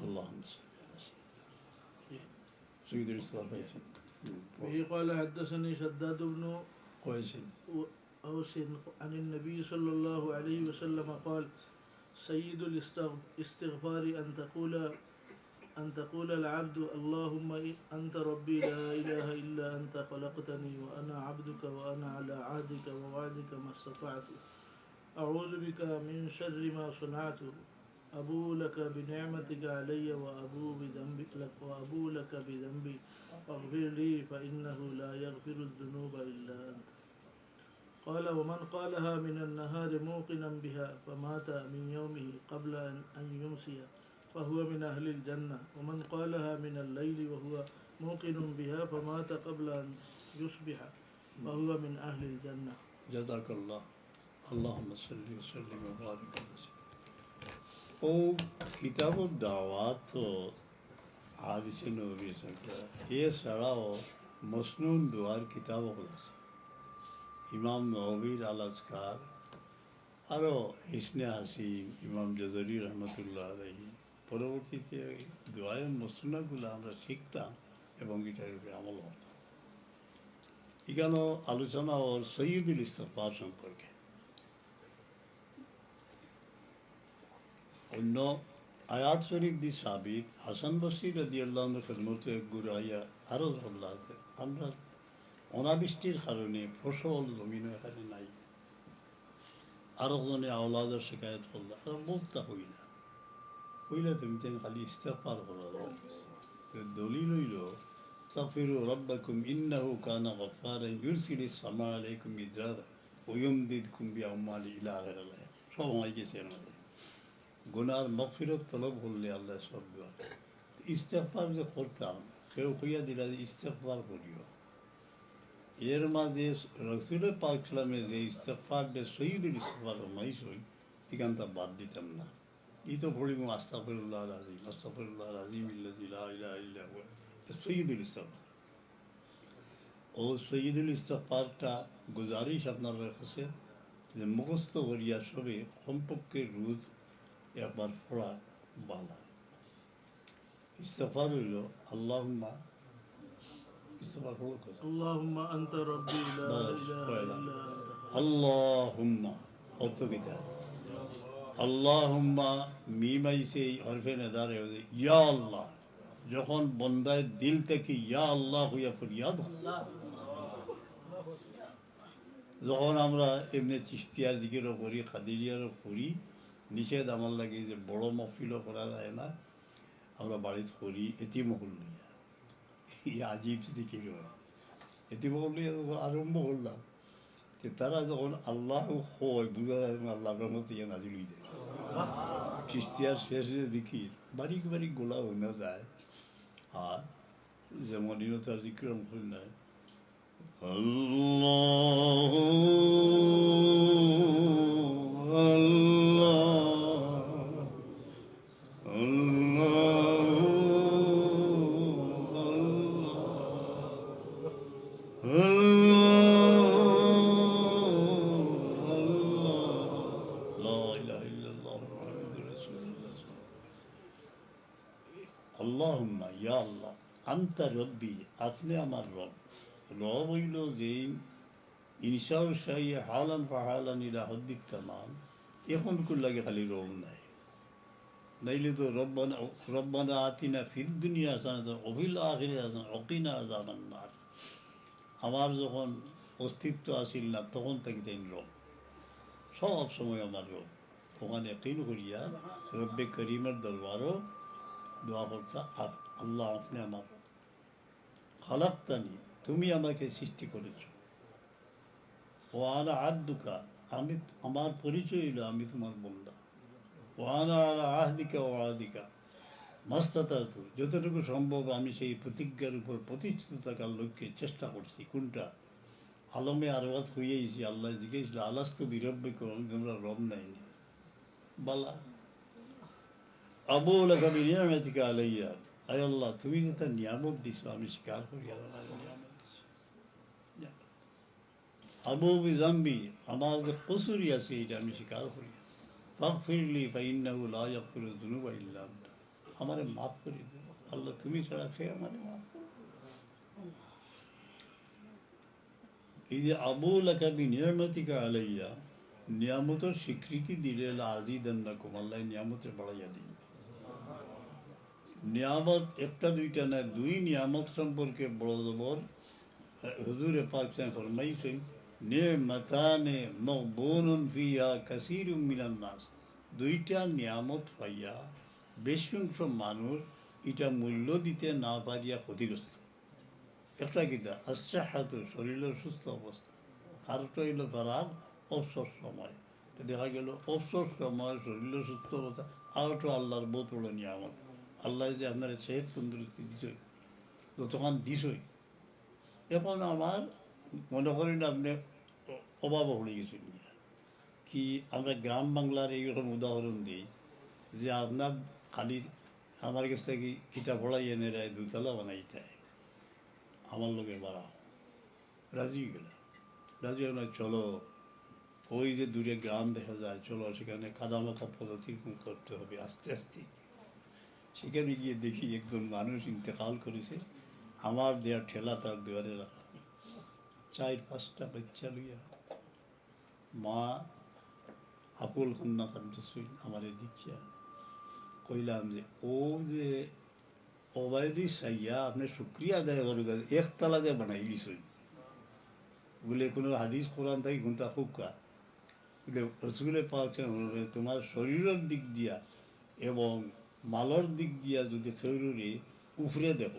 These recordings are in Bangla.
اللهم صل على سيدنا سيد به قال حدثني شداد بن كويس أوس عن النبي صلى الله عليه وسلم قال سيد الاستغفار أن تقول أن تقول العبد اللهم أنت ربي لا إله إلا أنت خلقتني وأنا عبدك وأنا على عهدك ووعدك ما استطعت. أعوذ بك من شر ما صنعت أبو لك بنعمتك علي وأبو بذنبك لك وأبو لك بذنبي. فاغفر لي فإنه لا يغفر الذنوب إلا أنت. قال ومن قالها من النهار موقنا بها فمات من يومه قبل أن أن يمسي فهو من أهل الجنة. ومن قالها من الليل وهو موقن بها فمات قبل أن يصبح فهو من أهل الجنة. جزاك الله. اللهم صل وسلم وبارك على سيدنا ও কিতাব দাওয়াত হাদিসে নবী সংখ্যা এছাড়াও মসনুন দোয়ার কিতাবও আছে ইমাম নবীর আল আরও ইসনে হাসিম ইমাম জজরি রহমতুল্লাহ আলহী পরবর্তীতে দোয়ায় মসনুনাগুলো আমরা শিখতাম এবং এটার উপরে আমল হতাম এখানেও আলোচনা ওর সৈয়দুল ইস্তফার সম্পর্কে অন্য আয়াত শরীফ দি সাবিক হাসান বসরি রাজি আল্লাহ খেদমতে গুরাইয়া আরও আল্লাহ আমরা অনাবৃষ্টির কারণে ফসল জমিন এখানে নাই। আরও জনে আওলাদের শিকায়ত করল, আর মুক্তা হইলা। হইলে তুমি তেন খালি ইস্তেফার করো। দলিল হইল তাফিরু রব্বাকুম ইন্নাহু কানা গফারা ইউরসিলি সামা আলাইকুম ইদ্রারা ওয়ুমদিদকুম বিআমালি ইলা আখিরাহ সব হয়ে গেছে আমাদের গুনার মগফিরত তলব করলে আল্লাহ সব ইস্তেফার যে করতাম, কেউ কইয়া দিলা যে ইস্তেফার করিও। এর মাঝে রসুল পাক সালামে যে ইস্তেফার যে শহীদুল ইস্তেফার মাইস হই এখানটা বাদ দিতাম না। ই তো পড়িব আস্তাফিরুল্লাহ রাজিম আস্তাফিরুল্লাহ রাজিম ইল্লাহ শহীদুল ইস্তেফার ও শহীদুল ইস্তেফারটা গুজারিশ আপনার কাছে যে মুখস্থ করিয়া সবে কমপক্ষে রোজ yapar fular bağlar. İstiğfar ediyor. Allahümme İstiğfar kulu kız. Allahümme ente rabbi la ilahe illa Allahümme altı gider. আল্লাহুম্মা মিমাই সেই অর্ফে নেদার ইয়া আল্লাহ যখন বন্দায় দিল থেকে ইয়া আল্লাহ হইয়া ফরিয়াদ যখন আমরা এমনি চিস্তিয়ার দিকে করি খাদিলিয়ারও করি নিষেধ আমার লাগে যে বড় মফিলও করা যায় না। আমরা বাড়িতে করি এটি মহল লইয়া এই আজিব জিকির হয়। এটি মহল লইয়া যখন আরম্ভ করলাম। তারা যখন আল্লাহ হয়, বুঝা যায় আল্লাহ রহমত ইয়ে নাজিল হয়ে যায়। চিস্তিয়ার শেষ যে জিকির, বারিক বারিক গোলা হয়ে না যায়। আর যেমন ইনতার জিকির করি নাই আল্লাহুম্মা ইয়া আল্লাহ আন্তা রব্বি আপনি আমার রব রব হইল যে ইনসাউ শাহী হালান এখন লাগে খালি রব নাই নাইলে তো রব্বানা রব্বানা আতিনা ফির দুনিয়া আসান অভিল আখিরে আসান অকিনা আজানান নার আমার যখন অস্তিত্ব আসিল না, তখন থেকে দেন রব সব সময় আমার রব ওখানে কিন করিয়া রব্বে করিমের দরবারও দোয়া করতা আল্লাহ আপনি আমার খালাক্তানি, তুমি আমাকে সৃষ্টি করেছ। ও আলা আদুকা আমি, আমার পরিচয় হইল আমি তোমার বন্ধা। ও আনা আলা আহদিকা ও আদিকা মাস্তাতু যতটুকু সম্ভব আমি সেই প্রতিজ্ঞার উপর প্রতিষ্ঠিত থাকার লক্ষ্যে চেষ্টা করছি। কোনটা? আলমে আরবাদ হইয়াইছি, আল্লাহ জিজ্ঞেস আলাস্ত বিরব্বে আমি তোমরা রব নাইনি বালা। আবু লাগাবি নিয়ামতিকা আলাইয়া। আয় আল্লাহ, তুমি যে তার নিয়ামত দিছো, আমি স্বীকার করি আবু বিজাম্বি, আমার যে কসুরি আছে এটা আমি স্বীকার করি। ফিরলি ফাইন্নাহু লা ইয়াগফিরু যুনুবা ইল্লা আমারে মাফ করে দেবো আল্লাহ তুমি ছাড়া খেয়ে আমারে মাফ করে এই যে আবুল আকাবি নিয়ামতিকা আলাইয়া, নিয়ামতের স্বীকৃতি দিলে আজিদান রকম আল্লাহ নিয়ামতের বাড়াইয়া দিন। নিয়ামত একটা, দুইটা না, দুই নিয়ামত সম্পর্কে বড় জবর, হুজুরে পাক ফরমাইছেন, নিয়ামতানে মকবুনুন ফিয়া কাসীরুম মিনান নাস। দুইটা নিয়ামত পাইয়া বেশি অংশ মানুষ এটা মূল্য দিতে না পারিয়া ক্ষতিগ্রস্ত। একটা কিটা আচ্ছা হাতে শরীরের সুস্থ অবস্থা। আর একটা হইল খারাপ অবসর সময়। দেখা গেল, অবসর সময় শরীরের সুস্থ অবস্থা। আর একটা আল্লাহর বহুত বড় নিয়ামত। আল্লাহ যে আপনার সেহেদ তন্দুরস্তি দিছই যতক্ষণ দিছই। এখন আমার মনে করেন আপনি অভাব হয়ে গেছেন। কি আমরা গ্রাম বাংলার এইরকম উদাহরণ দিই যে আপনার খালি আমার কাছ থেকে কিতাব পড়াই এনে রায় দুতলা বানাইতে আমার লোকে বাড়াও রাজি গেল। রাজি হলো চলো। ওই যে দূরে গ্রাম দেখা যায়, চলো সেখানে কাদামাখা পদ্ধতি করতে হবে আস্তে আস্তে। সেখানে গিয়ে দেখি একজন মানুষ ইন্তেকাল করেছে। আমার দেয়া ঠেলা তার দেওয়ারে রাখা। চার পাঁচটা বাচ্চা লইয়া মা আকুল কন্যা কান্দছিল আমার দিচ্ছা। কইলাম যে, ও যে অবায়দি সাইয়া আপনি শুক্রিয়া আদায় করবে একতলা দিয়ে বানাই দিছই বলে, কোনো হাদিস, কোরআন থেকে ঘুমটা হুক্কা বলে রসগুলে পাচ্ছেন তোমার শরীরের দিক দিয়া এবং মালর দিক দিয়া যদি শরীরে উফরে দেব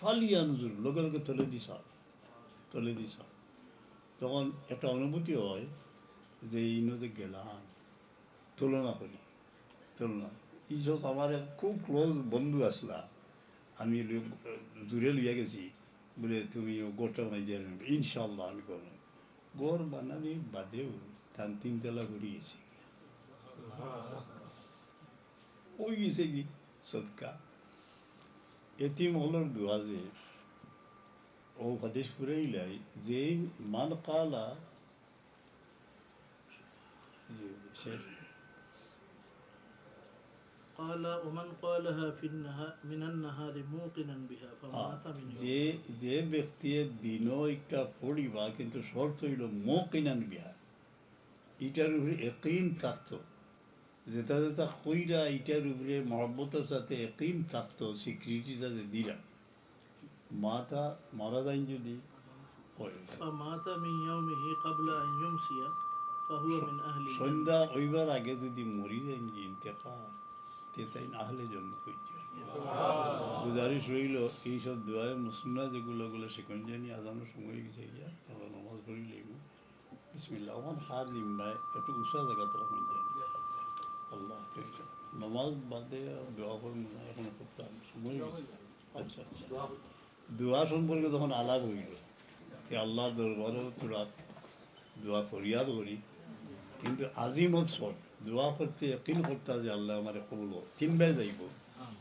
ফালিয়া নজর লগে লগে তলে দিস তলে দিস তখন একটা অনুভূতি হয় যে, এই নদী গেলাম, তুলনা করি, তুলনা। ইজত আমার খুব ক্লোজ বন্ধু আসলা। আমি দূরে লইয়া গেছি। বলে তুমি গোটা বানাই দিয়ে। ইনশাল্লাহ আমি করব। গোর বানানি বাদেও তান তিনতলা ঘুরি গেছি। ওই গেছে কি সদকা এতিম হলোর দোয়া যে, ও হাদিস ফুরাইলাই যে, মান কালা قال ومن قالها في النهار من النهار موقنا بها فمات من يوم যে যে ব্যক্তি দিনও একটা পড়িবা কিন্তু শর্ত হইল মকিনান বিহা এটার উপরে একইন থাকতো যেটা যেটা কইরা এটার উপরে মহব্বতের সাথে একইন থাকতো স্বীকৃতি যাতে দিলা মাতা মারা যায় যদি হয়। فمات من يومه قبل أن يمسي فهو من أهل الجنة সন্ধ্যা ওইবার আগে যদি মরি যায় যে ইন্তেকার তে তাই আহলে জন্য গুজারিশ রইল এইসব দোয়ায় মুসলিমরা যেগুলো গুলো সেখানে জানি আজানোর সময় গেছে গিয়া তারপর নমাজ পড়ি লাগব বিসমিল্লাহ ওখান হার জিম্বায় একটু উষা জায়গা তারা কোন জানি আল্লাহ। নমাজ বাদে দোয়া করুন না, এখন করতাম সময় আচ্ছা আচ্ছা। দোয়া সম্পর্কে তখন আলাপ হইল। যে আল্লাহর দরবারও তোরা দোয়া ফরিয়াদ করি, কিন্তু আজিমত সব দোয়া করতে একদিন করতে যে আল্লাহ আমার কবুল তিনবার যাইব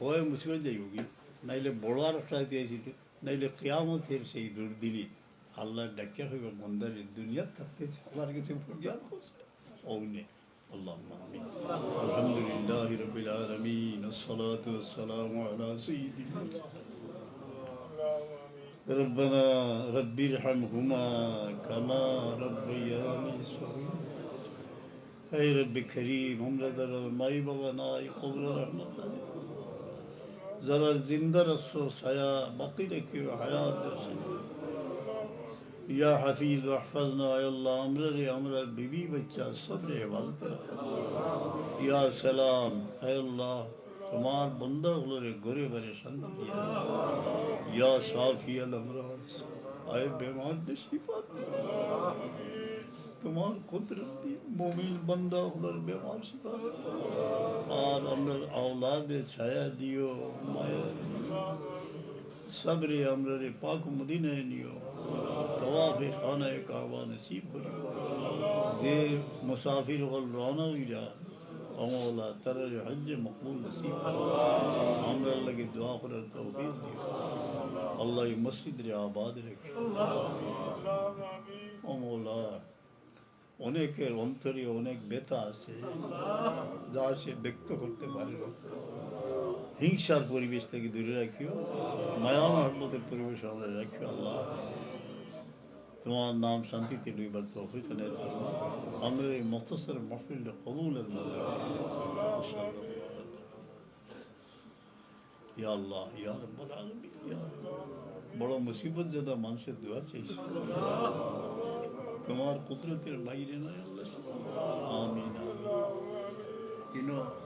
হয় মুসিবত যাইব কি নাইলে বড় আর একটা দিয়েছিল নাইলে কেয়ামতের সেই দুর্দিনই আল্লাহ ডাকিয়া হইব মন্দারে দুনিয়ার থাকতে আমার কাছে ফরিয়াদ করছে অগ্নে اللهم آمين الحمد لله رب العالمين الصلاة والسلام على سيدنا ربنا رب ارحمهما كما ربياني صغيرا Hayret bir kerim, umreder olmayı baba naik, umre rahmetler. Zara zinde Resul saya, bakile ki hayat dersin. Ya hafiz ve hafazna ya Allah amre re amre bibi bacca sabr ibadet Ya selam ay Allah تمہار بندہ غلر گرے پریشان دیا یا صافی الامراض آئے بیمار نے شفا دیا তোমার কুদরতি মুমিন বান্দা হলোর বেমার শিফা আর আমরা আওলাদে ছায়া দিও মায়া দিও সবরে আমরা রে পাক মদিনায় নিও তওয়াফে খানায় কাবা নসিব করিও যে মুসাফির হল রওনা হয়ে যা আমলা তার হজ্জ মকবুল নসিব আমরা লাগে দোয়া করার তৌফিক দিও আল্লাহ এই মসজিদ রে আবাদ রেখে ও মৌলা অনেকের অন্তরে অনেক ব্যথা আছে, যা সে ব্যক্ত করতে পারে হিংসার পরিবেশ থেকে দূরে রাখিও, মায়া মহব্বতের পরিবেশ আমরা রাখিও, আল্লাহ। তোমার নাম শান্তিতে লইবার এনে ফরমা আমাদের এই মখতসর মহফিল কবুলের মধ্যে আল্লাহ, ইয়া বড় মুসিবত যাদা মানুষের দোয়া চাইছে Kumar kudret ver. La ilahe illallah. Amin. Amin. You know,